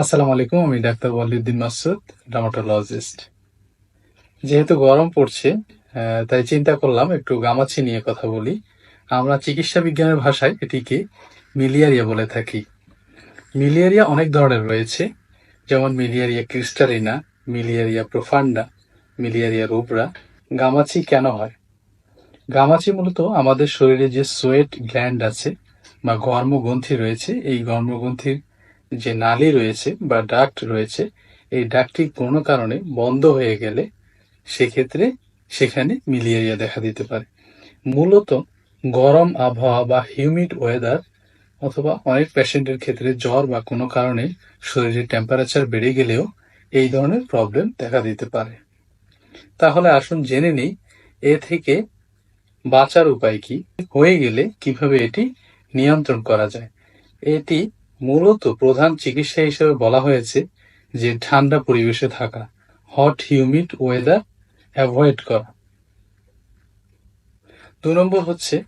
আসসালামু আলাইকুম, আমি ডাক্তার ওয়ালিউদ্দিন মাসুদ ডার্মাটোলজিস্ট যেহেতু গরম পড়ছে তাই চিন্তা করলাম একটু গামাছি নিয়ে কথা বলি। আমরা চিকিৎসা বিজ্ঞানের ভাষায় এটিকে মিলিয়ারিয়া বলে থাকি। মিলিয়ারিয়া অনেক ধরনের রয়েছে, যেমন মিলিয়ারিয়া ক্রিস্টালিনা, মিলিয়ারিয়া প্রোফান্ডা, মিলিয়ারিয়া রুবরা। গামাছি কেন হয়? গামাছি মূলত আমাদের শরীরে যে সোয়েট গ্ল্যান্ড আছে বা গর্মগ্রন্থি রয়েছে, এই গর্মগ্রন্থির যে নালী রয়েছে বা ডাক্ট রয়েছে, এই ডাকটি কোনো কারণে বন্ধ হয়ে গেলে সেক্ষেত্রে সেখানে মিলিয়েরিয়া দেখা দিতে পারে। মূলত গরম আবহাওয়া বা হিউমিড ওয়েদার অথবা অনেক পেশেন্টের ক্ষেত্রে জ্বর বা কোনো কারণে শরীরের টেম্পারেচার বেড়ে গেলেও এই ধরনের প্রবলেম দেখা দিতে পারে। তাহলে আসুন জেনে নিই, এ থেকে বাঁচার উপায় কি? হয়ে গেলে কীভাবে এটি নিয়ন্ত্রণ করা যায়? এটি মূলত প্রধান চিকিৎসা হিসেবে বলা হয়েছে যে ঠান্ডা পরিবেশে থাকা হট হিউমিড ওয়েদার অ্যাভয়েড করা। দু নম্বর হচ্ছে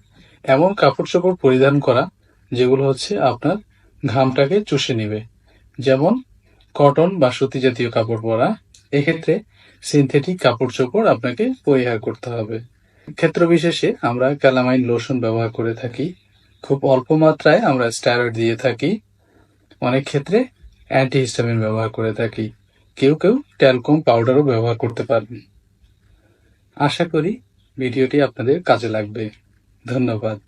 এমন কাপড় চোপড় পরিধান করা, যেগুলো হচ্ছে আপনার ঘামটাকে চুষে নেবে। যেমন কটন বা সুতি জাতীয় কাপড় পরা, এক্ষেত্রে সিনথেটিক কাপড় চোপড় আপনাকে পরিহার করতে হবে। ক্ষেত্র বিশেষে আমরা ক্যালামাইন লোশন ব্যবহার করে থাকি। খুব অল্প মাত্রায় আমরা স্টেরয়েড দিয়ে থাকি। অনেক ক্ষেত্রে অ্যান্টিহিস্টামিন ব্যবহার করে থাকি। কেউ কেউ ট্যালকম পাউডারও ব্যবহার করতে পারবেন। আশা করি ভিডিওটি আপনাদের কাজে লাগবে। ধন্যবাদ।